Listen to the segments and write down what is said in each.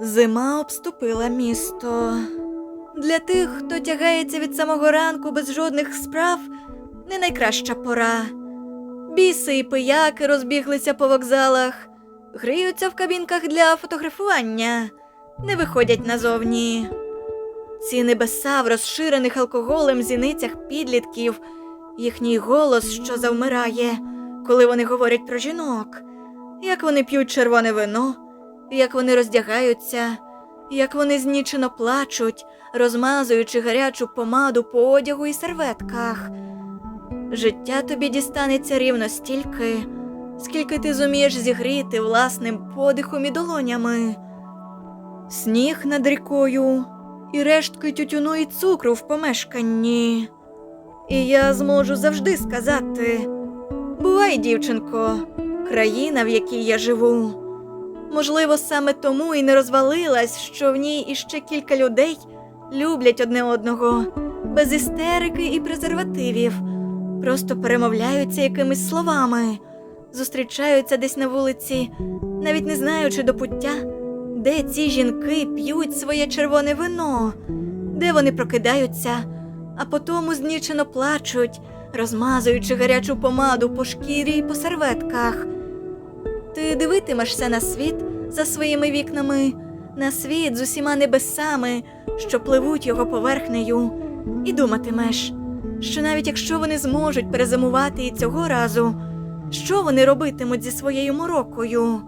Зима обступила місто. Для тих, хто тягається від самого ранку без жодних справ, не найкраща пора. Біси і пияки розбіглися по вокзалах, гріються в кабінках для фотографування, не виходять назовні. Ці небеса в розширених алкоголем зіницях підлітків, їхній голос, що завмирає, коли вони говорять про жінок, як вони п'ють червоне вино, як вони роздягаються, як вони знічено плачуть, розмазуючи гарячу помаду по одягу і серветках. Життя тобі дістанеться рівно стільки, скільки ти зумієш зігріти власним подихом і долонями. Сніг над рікою і рештки тютюну і цукру в помешканні. І я зможу завжди сказати: Бувай, дівчинко, країна, в якій я живу. Можливо, саме тому і не розвалилась, що в ній іще кілька людей люблять одне одного, без істерики і презервативів, просто перемовляються якимись словами, зустрічаються десь на вулиці, навіть не знаючи до пуття, де ці жінки п'ють своє червоне вино, де вони прокидаються, а потому знічено плачуть, розмазуючи гарячу помаду по шкірі і по серветках. Ти дивитимешся на світ за своїми вікнами, на світ з усіма небесами, що пливуть його поверхнею, і думатимеш, що навіть якщо вони зможуть перезимувати і цього разу, що вони робитимуть зі своєю морокою?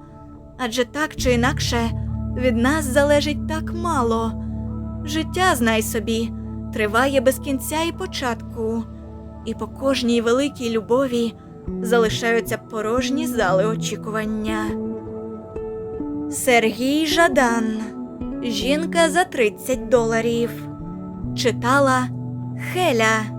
Адже так чи інакше від нас залежить так мало. Життя, знай собі, триває без кінця і початку, і по кожній великій любові залишаються порожні зали очікування. Сергій Жадан. Жінка за 30 доларів. Читала Хеля.